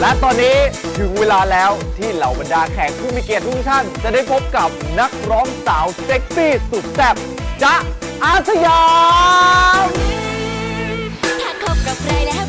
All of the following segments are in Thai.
และตอนนี้ถึงเวลาแล้วที่เหล่าบรรดาแขกผู้มีเกียรติทุกท่าน จะได้พบกับนักร้องสาวเซ็กซี่สุดแซ่บจ๊ะอาสยาม ถ้าคบกับใครแล้ว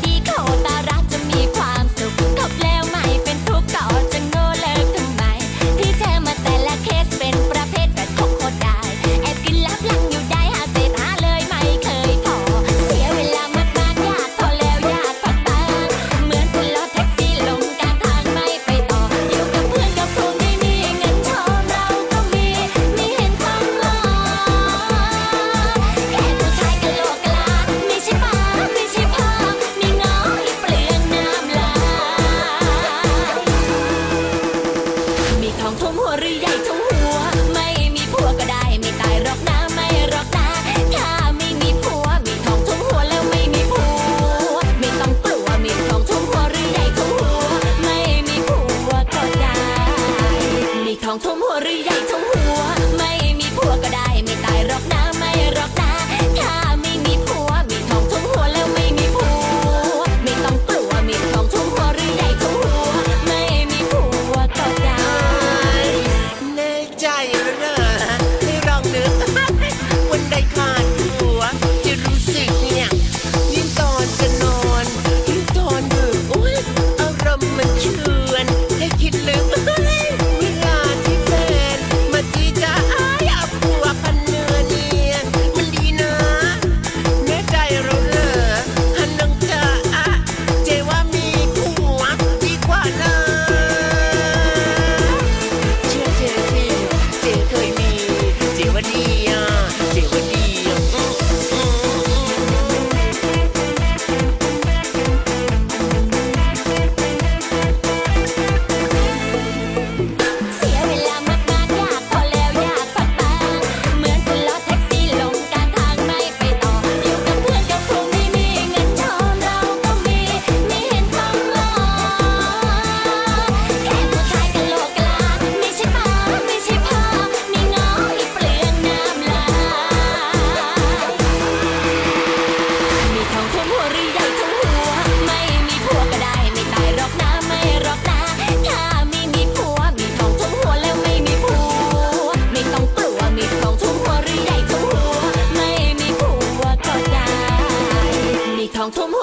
quand on